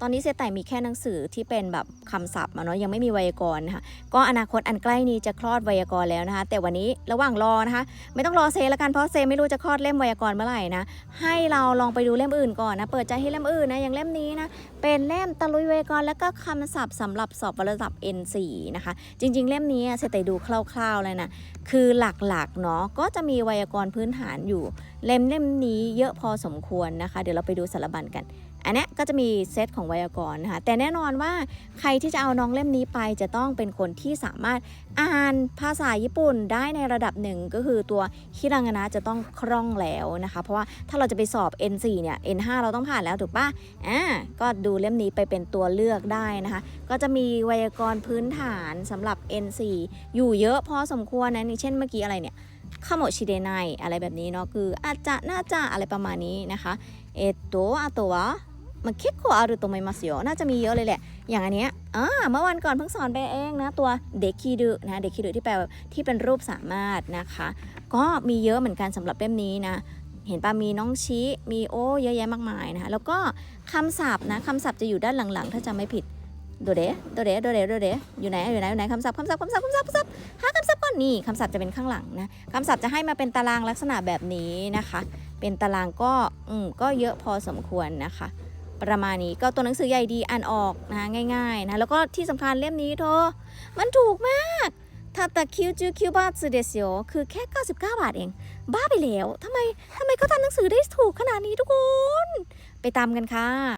ตอนนี้เซไต่มีแค่หนังสือที่เป็นแบบคำศัพท์อะเนาะยังไม่มีไวยากรณ์นะคะก็อนาคตอันใกล้นี้จะคลอดไวยากรณ์แล้วนะคะ แต่วันนี้ระหว่างรอนะคะ ไม่ต้องรอเซละกันเพราะเซไม่รู้จะคลอดเล่มไวยากรณ์เมื่อไหร่นะให้เราลองไปดูเล่มอื่นก่อนนะเปิดใจให้เล่มอื่นนะอย่างเล่มนี้นะเป็นเล่มตะลุยไวยากรณ์แล้วก็คำศัพท์สำหรับสอบระดับ N4 นะคะ จริง ๆ เล่มนี้เซไต่ดูคร่าวๆเลยนะคือหลักๆเนาะก็จะมีไวยากรณ์พื้นฐานอยู่ เล่มเล่มนี้เยอะพอสมควรนะคะ เดี๋ยวเราไปดูสารบัญกัน อันนี้ก็จะมีเซตของไวยากรณ์นะคะแต่แน่นอนว่าใครที่จะเอาน้องเล่มนี้ไปจะต้องเป็นคนที่สามารถอ่านภาษาญี่ปุ่นได้ในระดับหนึ่งก็คือตัวฮิรังนะจะต้องคล่องแล้วนะคะ เพราะว่าถ้าเราจะไปสอบ N4 เนี่ย N5 เราต้องผ่านแล้วถูกปะอ่าก็ดูเล่มนี้ไปเป็นตัวเลือกได้นะคะ ก็จะมีไวยากรณ์พื้นฐานสำหรับ N4 อยู่เยอะพอสมควรนะนี่เช่นเมื่อกี้อะไรเนี่ยขโมชิเดไนอะไรแบบนี้เนาะคืออาจจะน่าจะอะไรประมาณนี้นะคะเอตโตะอะตัว มันคิดขวอารุตัวไปมาเสียวน่าจะมีเยอะเลยแหละ อย่างอันเนี้ยอ่าเมื่อวันก่อนเพิ่งสอนไปเองนะ ตัวเด็กคีดุนะเด็กคีดุที่แปลที่เป็นรูปสามารถนะคะ ก็มีเยอะเหมือนกันสำหรับเล่มนี้นะ เห็นป่ะมีน้องชี้ มีโอเยอะแยะมากมายนะคะ แล้วก็คำศัพท์นะคำศัพท์จะอยู่ด้านหลังๆ ถ้าจำไม่ผิดโดเดโดเดโดเดโดเดอยู่ไหน อยู่ไหน อยู่ไหน คำศัพท์คำศัพท์คำศัพท์คำศัพท์คำศัพท์หาคำศัพท์ก่อนนี่คำศัพท์จะเป็นข้างหลังนะคำศัพท์จะให้มาเป็นตารางลักษณะแบบนี้นะคะ เป็นตารางก็ อืม ก็เยอะพอสมควรนะคะ ประมาณนี้ก็ตัวหนังสือใหญ่ดีอ่านออกนะง่ายๆนะแล้วก็ที่สำคัญเล่มนี้เธอมันถูกมากทาตาคิวจูคิวบาสเดสโยคือแค่ 99 บาทเอง บ้าไปแล้วทำไมทำไมเขาทำหนังสือได้ถูกขนาดนี้ทุกคน ไปตามกันค่ะ